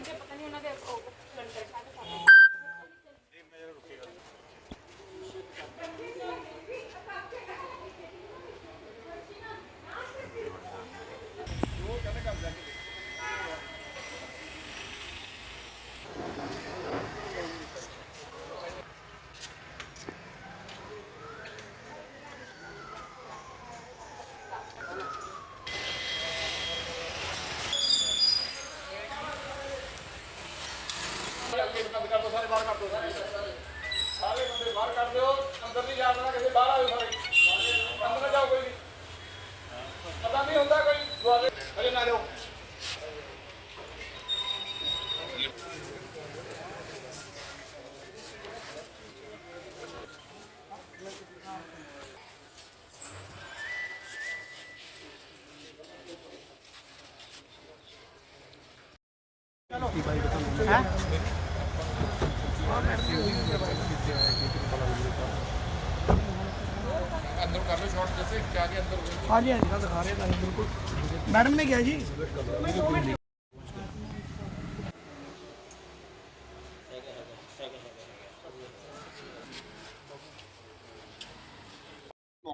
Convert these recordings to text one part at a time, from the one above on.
ਕਹਿੰਦੇ ਪਤਾ ਨਹੀਂ ਉਹਨਾਂ ਦੇ ਉਹ ਲੰਗਰ ਛੱਡ ਪਾਉਂਦੇ ਦੋ ਸਾਰੇ ਸਾਰੇ ਬੰਦੇ ਬਾਹਰ ਕੱਢ ਦਿਓ, ਅੰਦਰ ਦੀ ਯਾਦ ਨਾ ਕਿਸੇ ਬਾਹਰ ਆਵੇ ਸਾਰੇ। ਅੰਦਰ ਨਾ ਜਾਓ ਕੋਈ ਵੀ। ਪਤਾ ਨਹੀਂ ਹੁੰਦਾ ਕੋਈ ਦੁਆਰੇ ਅਰੇ ਨਾ ਜਾਓ ਹੈ? ਅੰਦਰ ਕਰ ਲਓ ਸ਼ਾਰਟ ਜੈਸੇ ਜਾ ਕੇ ਅੰਦਰ ਹਾਂਜੀ ਹਾਂਜੀ ਮੈਂ ਦਿਖਾ ਰਿਹਾ ਤੁਹਾਨੂੰ ਬਿਲਕੁਲ। ਮੈਡਮ ਨੇ ਕਿਹਾ ਜੀ।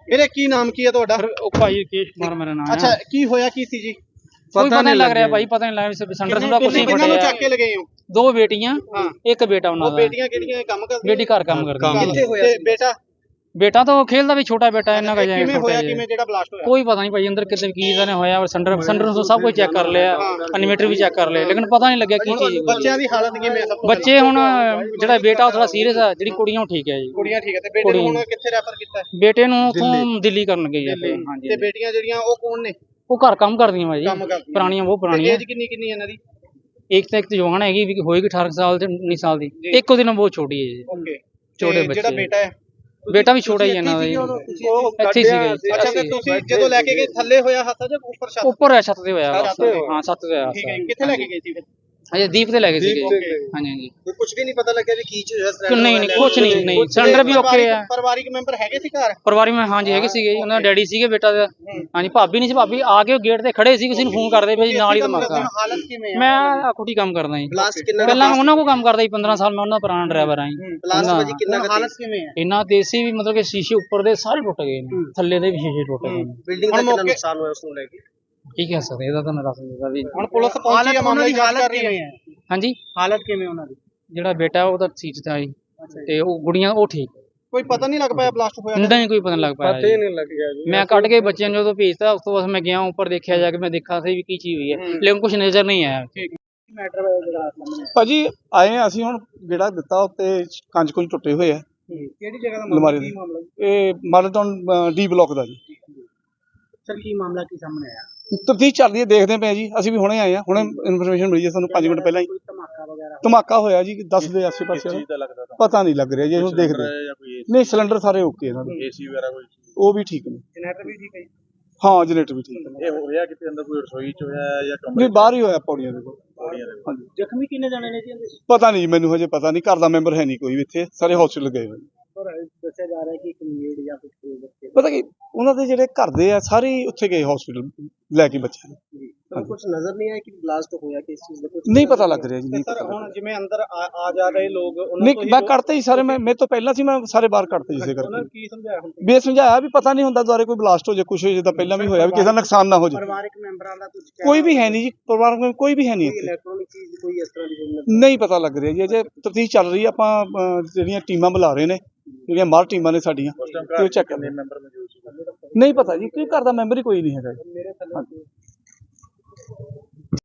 ਵੀਰੇ ਕੀ ਨਾਮ ਕੀ ਹੈ ਤੁਹਾਡਾ? ਉਹ ਭਾਈ ਰਕੇਸ਼ ਕੁਮਾਰ ਮੇਰਾ ਨਾਮ ਅੱਛਾ ਹੈ ਕੀ ਹੋਇਆ ਕੀ ਸੀ ਜੀ? ਪਤਾ ਨਹੀਂ ਲੱਗ ਰਿਹਾ ਭਾਈ ਪਤਾ ਨਹੀਂ ਲੱਗ ਰਿਹਾ ਸੰਡਰ ਸੁੰਡਾ ਕੁਝ ਨਹੀਂ ਕਿੰਨਾਂ ਨੂੰ ਚੱਕ ਕੇ ਲਗਾਏ ਹੋ? ਦੋ ਬੇਟੀਆਂ ਹਾਂ। ਇੱਕ ਬੇਟਾ ਉਹਨਾਂ ਉਹ ਦਾ। ਬੇਟੀਆਂ ਕਿਹੜੀਆਂ ਇਹ ਕੰਮ ਕਰਦੀਆਂ? ਬੇਟੀ ਘਰ ਕੰਮ ਕਰਦੀ ਹੈ। ਕਿੱਥੇ ਹੋਇਆ ਸੀ? ਬੇਟਾ? ਬੇਟਾ ਤਾਂ ਉਹ ਖੇਲਦਾ ਵੀ ਛੋਟਾ ਬੇਟਾ ਇਹਨਾਂ ਦਾ ਜਾਇ ਕਿਵੇਂ ਛੋਟਾ ਹੋਇਆ ਜਿਹਾ। ਕਿਵੇਂ ਜਿਹੜਾ ਬਲਾਸਟ ਹੋਇਆ? ਕੋਈ ਪਤਾ ਨਹੀਂ ਭਾਈ ਅੰਦਰ ਕਿਤੇ ਕੀ ਦਾ ਨੇ ਹੋਇਆ ਔਰ ਸੰਡਰ ਸੰਡਰ ਨੂੰ ਸਭ ਕੁਝ ਚੈੱਕ ਕਰ ਲਿਆ ਐਨੀਮੇਟਰ ਵੀ ਚੈੱਕ ਕਰ ਲਿਆ ਲੇਕਿਨ ਪਤਾ ਨਹੀਂ ਲੱਗਿਆ ਕੀ ਚੀਜ਼ ਹੋਈ। ਬੱਚਿਆਂ ਦੀ ਹਾਲਤ ਕਿਵੇਂ ਹੈ ਸਭ ਤੋਂ ਬੱਚੇ ਹੁਣ ਜਿਹੜਾ ਬੇਟਾ ਉਹ ਥੋੜਾ ਸੀਰੀਅਸ ਆ ਜਿਹੜੀ ਕੁੜੀਆਂ ਉਹ ਠੀਕ ਹੈ ਜੀ। ਕੁੜੀਆਂ ਠੀਕ ਹੈ ਤੇ ਬੇਟੇ ਨੂੰ ਹੁਣ ਕਿੱਥੇ ਰੈਫਰ ਕੀਤਾ? ਹੈ? ਬੇਟੇ ਨੂੰ ਉਥੋਂ ਦਿੱਲੀ। ਕਰਨ ਗਈ ਹੈ ਤੇ ਬੇਟੀਆਂ ਜਿਹੜੀਆਂ ਉਹ ਕੌਣ ਨੇ? ਉਹ ਘਰ ਕੰਮ ਕਰਦੀਆਂ ਭਾਈ ਕੰਮ ਕਰਦੀਆਂ। ਪੁਰਾਣੀਆਂ ਬਹੁਤ ਪੁਰਾਣੀਆਂ। ਏਜ ਕਿੰਨੀ ਕਿੰਨੀ ਹੈ ਇਹਨਾਂ ਦੀ? ਇੱਕ ਤਾਂ ਇੱਕ ਤਾਂ ਜਵਾਨ ਹੈਗੀ ਵੀ ਹੋਏਗੀ 18 ਸਾਲ ਤੇ 19 ਸਾਲ ਦੀ। ਇੱਕ ਉਹਦੇ ਨਾਲ ਬਹੁਤ ਛੋਟੀ ਹੈ ਜੀ। ਓਕੇ। ਛੋਟੇ ਜਿਹੜਾ ਬੱਚੇ। ਬੇਟਾ ਹੈ? ਬੇਟਾ ਵੀ ਛੋਟਾ ਹੀ ਹੈ ਇਹਨਾਂ ਦਾ ਜੀ। ਉਹ ਇੱਥੇ ਹੀ ਸੀਗਾ। ਜੀ ਅੱਛਾ ਤੇ ਤੁਸੀਂ ਜਦੋਂ ਲੈ ਕੇ ਗਏ ਥੱਲੇ ਹੋਇਆ ਹੱਥ ਜਾਂ ਉੱਪਰ ਛੱਤ? ਉੱਪਰ ਹੈ ਛੱਤ ਤੇ ਹੋਇਆ ਛੱਤ ਤੇ ਹੋਇਆ। ਹਾਂ ਛੱਤ ਤੇ ਹੋਇਆ ਠੀਕ ਹੈ। ਕਿੱਥੇ ਲੈ ਕੇ ਗਏ ਸੀ ਫਿਰ? ਅਜੇ ਦੀਪ ਤੇ ਲੈ ਗਏ ਸੀਗੇ। okay। ਹਾਂਜੀ ਹਾਂਜੀ। ਕੁਝ ਵੀ ਨਹੀਂ ਪਤਾ ਲੱਗਿਆ ਵੀ ਕੀ ਚੀਜ਼ ਕਿ ਨਹੀਂ ਨਹੀਂ ਕੁਛ ਨਹੀਂ ਨਹੀਂ। ਸਿਲੰਡਰ ਵੀ ਓਕੇ ਆ। ਪਰਿਵਾਰਿਕ ਮੈਂਬਰ ਹੈਗੇ ਸੀ ਘਰ? ਪਰਿਵਾਰ ਵਿੱਚ ਹਾਂਜੀ ਹੈਗੇ ਸੀਗੇ। ਜੀ ਉਹਨਾਂ ਦਾ ਡੈਡੀ ਸੀਗੇ ਬੇਟਾ ਦਾ। ਹਾਂਜੀ ਭਾਬੀ ਨਹੀਂ ਸੀ ਭਾਬੀ ਆ ਕੇ ਗੇਟ ਤੇ ਖੜੇ ਸੀ ਕਿਸੇ ਨੂੰ ਫੋਨ ਕਰਦੇ ਪਏ ਜੀ ਨਾਲ ਹੀ ਧਮਾਕਾ ਹਾਲਤ ਕਿਵੇਂ ਹੈ ਮੈਂ ਕੁਟੀ ਕੰਮ ਕਰਦਾ ਜੀ। ਬਲਾਸਟ ਕਿੰਨਾ ਪਹਿਲਾਂ ਮੈਂ ਉਹਨਾਂ ਕੋਲ ਕੰਮ ਕਰਦਾ ਸੀ 15 ਸਾਲ ਮੈਂ ਉਹਨਾਂ ਦਾ ਪੁਰਾਣਾ ਡਰਾਈਵਰ ਆਂ ਜੀ। ਬਲਾਸਟ ਵਜੀ ਕਿੰਨਾ ਹਾਲਤ ਕਿਵੇਂ ਹੈ ਇੰਨਾ ਦੇਸੀ ਵੀ ਮਤਲਬ ਕਿ ਸ਼ੀਸ਼ੇ ਉੱਪਰ ਦੇ ਸਾਰੇ ਟੁੱਟ ਗਏ ਨੇ। ਥੱਲੇ ਦੇ ਵੀ ਸ਼ੀਸ਼ੇ ਟੁੱਟ ਗਏ ਨੇ। ਬਿਲਡਿੰਗ ਦਾ ਕਿੰਨਾ ਨੁਕਸਾਨ ਹੋਇਆ ਉਸ ਨੂੰ ਲੈ ਕੇ? ਕੀ ਕਹਿ ਸਕਦੇ ਇਹਦਾ ਤਾਂ ਮੈਂ ਦੱਸ ਨਹੀਂ ਸਕਦਾ ਵੀ ਹੁਣ ਪੁਲਿਸ ਪਹੁੰਚੀ ਹੈ ਮਾਮਲਾ ਦੀ ਜਾਂਚ ਕਰ ਰਹੀ ਹੈ। ਹਾਂਜੀ। ਹਾਲਤ ਕਿਵੇਂ ਉਹਨਾਂ ਦੀ? ਜਿਹੜਾ ਬੇਟਾ ਉਹ ਤਾਂ ਸੀਟ ਤੇ ਆਈ ਤੇ ਉਹ ਗੁੜੀਆਂ ਉਹ ਠੀਕ। ਕੋਈ ਪਤਾ ਨਹੀਂ ਲੱਗ ਪਾਇਆ ਬਲਾਸਟ ਹੋਇਆ ਨਹੀਂ ਕੋਈ ਪਤਾ ਨੀ ਲੱਗ ਪਾਇਆ ਜੀ। ਨਹੀਂ ਲੱਗ ਗਿਆ ਜੀ। ਮੈਂ ਕੱਢ ਕੇ ਬੱਚਿਆਂ ਨੂੰ ਜਦੋਂ ਭੇਜਤਾ ਉਸ ਤੋਂ ਬਾਅਦ ਮੈਂ ਗਿਆ ਉੱਪਰ ਦੇਖਿਆ ਜਾ ਕੇ ਮੈਂ ਦੇਖਾ ਸੀ ਵੀ ਕੀ ਚੀਜ਼ ਹੋਈ ਹੈ। ਲੇਕਿਨ ਕੁਝ ਨਜ਼ਰ ਨਹੀਂ ਆਇਆ। ਮੈਟਰ ਹੋਇਆ ਜਿਹੜਾ ਸਾਹਮਣੇ ਭਾਜੀ ਆਏ ਹਾਂ ਅਸੀਂ ਹੁਣ ਜਿਹੜਾ ਦਿੱਤਾ ਉੱਤੇ ਕੰਜ ਕੁੰਜ ਟੁੱਟੇ ਹੋਏ ਆ। ਕਿਹੜੀ ਜਗ੍ਹਾ ਦਾ ਮਾਮਲਾ। ਕੀ ਮਾਮਲਾ? ਇਹ ਮਾਲਟਨ ਡੀ ਬਲਾਕ ਦਾ ਜੀ। ਸਰ ਕੀ ਮਾਮਲਾ ਕੀ ਸਾਹਮਣੇ ਆਇਆ? ਤਫਤੀਸ਼ ਚੱਲ ਰਹੀ ਹੈ ਦੇਖਦੇ ਪਏ ਜੀ। ਅਸੀਂ ਵੀ ਹੁਣੇ ਆਏ ਆ ਹੁਣੇ ਇਨਫੋਰਮੇਸ਼ਨ ਮਿਲੀ ਹੈ ਸਾਨੂੰ 5 ਮਿੰਟ ਪਹਿਲਾਂ ਹੀ। ਧਮਾਕਾ ਵਗੈਰਾ ਧਮਾਕਾ ਹੋਇਆ ਜੀ 10 ਦੇ ਆਸੇ ਪਾਸੇ ਪਤਾ ਨਹੀਂ ਲੱਗ ਰਿਹਾ ਜੀ ਹੁਣ ਦੇਖਦੇ ਹਾਂ। ਨਹੀਂ ਸਿਲੰਡਰ ਸਾਰੇ ਓਕੇ ਇਹਨਾਂ ਦੇ। ਏਸੀ ਵਗੈਰਾ ਕੋਈ? ਉਹ ਵੀ ਠੀਕ ਨੇ। ਜਨਰੇਟਰ ਵੀ ਠੀਕ ਹੈ ਜੀ? ਹਾਂ ਜਨਰੇਟਰ ਵੀ ਠੀਕ ਨੇ। ਇਹ ਹੋਇਆ ਕਿਤੇ ਅੰਦਰ ਕੋਈ ਰਸੋਈ ਚ ਹੋਇਆ ਜਾਂ ਨਹੀਂ ਬਾਹਰ ਹੀ ਹੋਇਆ ਪੌੜੀਆਂ ਦੇ ਕੋਲ। ਕਮਰਿਆਂ ਦੇ ਹਾਂਜੀ। ਜ਼ਖਮੀ ਕਿੰਨੇ ਜਾਣੇ ਨੇ ਜੀ ਇਹਦੇ ਪਤਾ ਨਹੀਂ ਮੈਨੂੰ ਹਜੇ ਪਤਾ ਨਹੀਂ। ਘਰ ਦਾ ਮੈਂਬਰ ਹੈ ਨਹੀਂ ਕੋਈ ਵੀ ਇੱਥੇ। ਸਾਰੇ ਹਸਪੀਟਲ ਗਏ ਹੋਏ ਨੇ। ਪਰ ਦੱਸਿਆ ਜਾ ਰਿਹਾ ਹੈ ਕਿ ਇੱਕ ਨੀਡ ਜਾਂ ਕੁਝ ਕੋਈ ਬੱਚੇ ਪਤਾ ਕੀ ਉਹਨਾਂ ਦੇ ਜਿਹੜੇ ਘਰ ਦੇ ਆ ਸਾਰੇ ਹੀ ਉੱਥੇ ਗਏ ਹਸਪੀਟਲ ਲੈ ਕੇ ਬੱਚਿਆਂ ਨੂੰ। ਜੀ ਕੁਝ ਨਜ਼ਰ ਨਹੀਂ ਆਇਆ ਕਿ ਬਲਾਸਟ ਹੋਇਆ ਕਿਸ ਚੀਜ਼ ਦਾ ਕੁਝ ਨਹੀਂ ਪਤਾ ਲੱਗ ਰਿਹਾ ਜੀ ਨਹੀਂ ਸਰ ਪਤਾ ਲੱਗ ਹੁਣ ਜਿਵੇਂ ਅੰਦਰ ਆ ਆ ਜਾ ਰਹੇ ਲੋਗ ਉਹਨਾਂ ਨਹੀਂ ਮੈਂ ਕੱਢਤੇ ਹੀ ਸਾਰੇ ਮੈਂ ਮੇਰੇ ਤੋਂ ਪਹਿਲਾਂ ਸੀ ਮੈਂ ਸਾਰੇ ਬਾਹਰ ਕੱਢਤੇ ਜਿਸੇ ਉਹਨਾਂ ਕਰਕੇ। ਨੂੰ ਕੀ ਸਮਝਾਇਆ ਹੁਣ ਵੀ ਇਹ ਸਮਝਾਇਆ ਵੀ ਪਤਾ ਨਹੀਂ ਹੁੰਦਾ ਦੁਆਰੇ ਕੋਈ ਬਲਾਸਟ ਹੋ ਜਾਏ ਕੁਛ ਹੋ ਜਿੱਦਾਂ ਪਹਿਲਾਂ ਵੀ ਹੋਇਆ ਵੀ ਕਿਸੇ ਦਾ ਨੁਕਸਾਨ ਨਾ ਹੋ ਜਾਏ ਪਰਿਵਾਰਕ ਮੈਂਬਰਾਂ ਦਾ ਕੁਝ ਕੋਈ ਵੀ ਹੈ ਨਹੀਂ ਜੀ ਪਰਿਵਾਰ ਕੋਲ ਕੋਈ ਵੀ ਹੈ ਨਹੀਂ ਇੱਥੇ। ਇਲੈਕਟ੍ਰੋਨਿਕ ਚੀਜ਼ ਕੋਈ ਇਸ ਤਰ੍ਹਾਂ ਦੀ ਕੋਈ ਨਹੀਂ। ਪਤਾ ਲੱਗ ਰਿਹਾ ਜੀ ਅਜੇ ਤਫਤੀਸ਼ ਚੱਲ ਰਹੀ ਹੈ ਆਪਾਂ ਜਿਹੜੀਆਂ ਟੀਮਾਂ ਬੁਲਾ ਰਹੇ ਨੇ ਜਿਹੜੀਆਂ ਮਾਰ ਟੀਮਾਂ ਨੇ ਸਾਡੀਆਂ ਤੇ ਉਹ ਚੈੱਕ ਕਰ ਰਹੇ ਨੇ। ਮੈਂਬਰ ਨਹੀਂ ਪਤਾ ਜੀ ਕੋਈ ਘਰ ਦਾ ਮੈਂਬਰ ਹੀ ਕੋਈ ਨਹੀਂ ਹੈਗਾ ਜੀ। ਮੇਰੇ ਥੱਲੇ